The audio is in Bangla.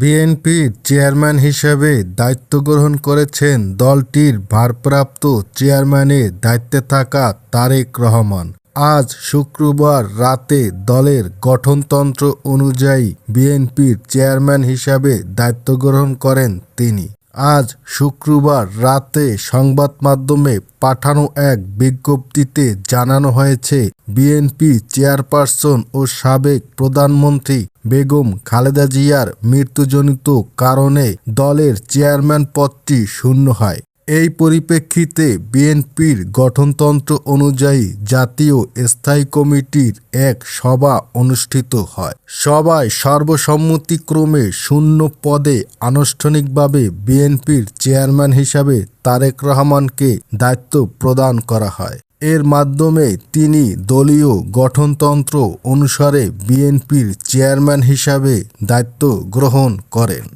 বিএনপির চেয়ারম্যান হিসেবে দায়িত্ব গ্রহণ করেছেন দলটির ভারপ্রাপ্ত চেয়ারম্যানের দায়িত্বে থাকা তারেক রহমান। আজ শুক্রবার রাতে দলের গঠনতন্ত্র অনুযায়ী বিএনপির চেয়ারম্যান হিসাবে দায়িত্ব গ্রহণ করেন তিনি। আজ শুক্রবার রাতে সংবাদ মাধ্যমে পাঠানো এক বিজ্ঞপ্তিতে জানানো হয়েছে, বিএনপি চেয়ারপারসন ও সাবেক প্রধানমন্ত্রী বেগম খালেদা জিয়ার মৃত্যুজনিত কারণে দলের চেয়ারম্যান পদটি শূন্য হয়। এই পরিপ্রেক্ষিতে বিএনপির গঠনতন্ত্র অনুযায়ী জাতীয় স্থায়ী কমিটির এক সভা অনুষ্ঠিত হয়। সভায় সর্বসম্মতিক্রমে শূন্য পদে আনুষ্ঠানিকভাবে বিএনপির চেয়ারম্যান হিসাবে তারেক রহমানকে দায়িত্ব প্রদান করা হয়। এর মাধ্যমে তিনি দলীয় গঠনতন্ত্র অনুসারে বিএনপির চেয়ারম্যান হিসাবে দায়িত্ব গ্রহণ করেন।